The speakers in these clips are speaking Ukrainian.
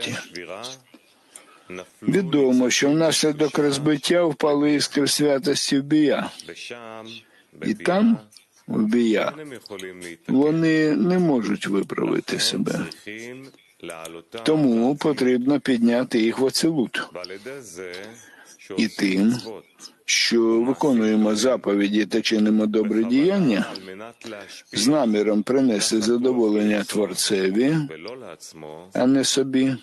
світі. Відомо, що внаслідок розбиття впали іскри святості в бія, і там, в бія, вони не можуть виправити себе. Тому потрібно підняти їх в оцелут. І тим, що виконуємо заповіді та чинимо добре діяння з наміром принести задоволення Творцеві, а не собі,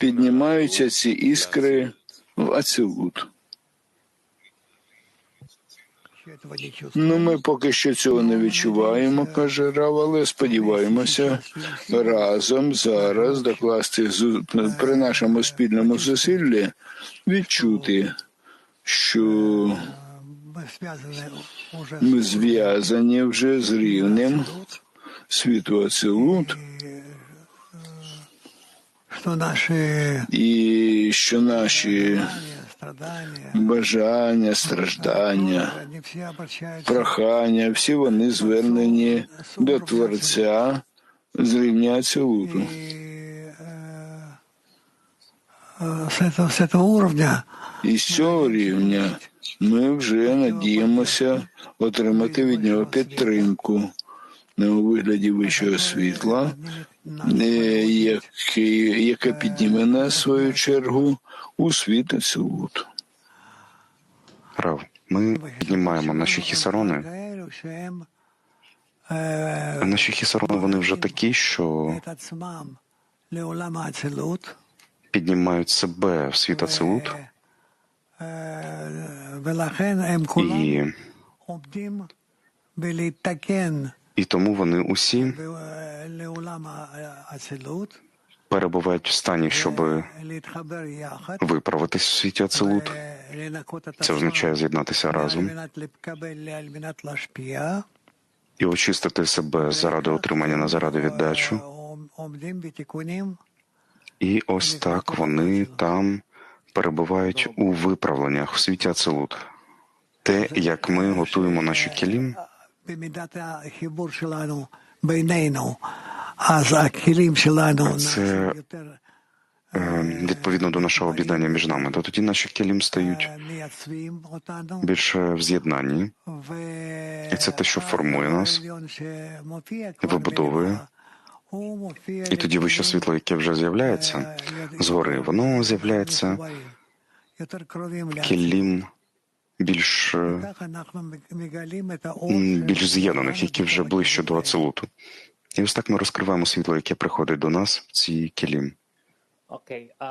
піднімаються ці іскри в ацилут. Ну, ми поки що цього не відчуваємо, каже Рав, але сподіваємося разом зараз докласти при нашому спільному зусиллі відчути, що ми зв'язані вже з рівнем світу наші і що наші бажання, страждання, прохання, всі вони звернені до Творця з рівня Ацилуту. і з цього рівня ми вже надіємося отримати від нього підтримку. У вигляді вищого світла, яке, підніме нас в свою чергу у світ Ацилуту справ. Ми піднімаємо наші хісарони. Наші хісарони вони вже такі, що піднімають себе в світ ацелут. І і тому вони усі перебувають в стані, щоб виправитись в світі Ацелут. Це означає з'єднатися разом і очистити себе заради отримання на заради віддачу. І ось так вони там перебувають у виправленнях в світі Ацелут. Те, як ми готуємо наші кілім, це е, відповідно до нашого об'єднання між нами, то тоді наші келім стають більше в з'єднанні, і це те, що формує нас, вибудовує. І тоді вище світло, яке вже з'являється згори, воно з'являється. келім більш е, більш з'єднаних, які вже ближче до ацелуту. І ось так ми розкриваємо світло, яке приходить до нас в ці кілім. Uh,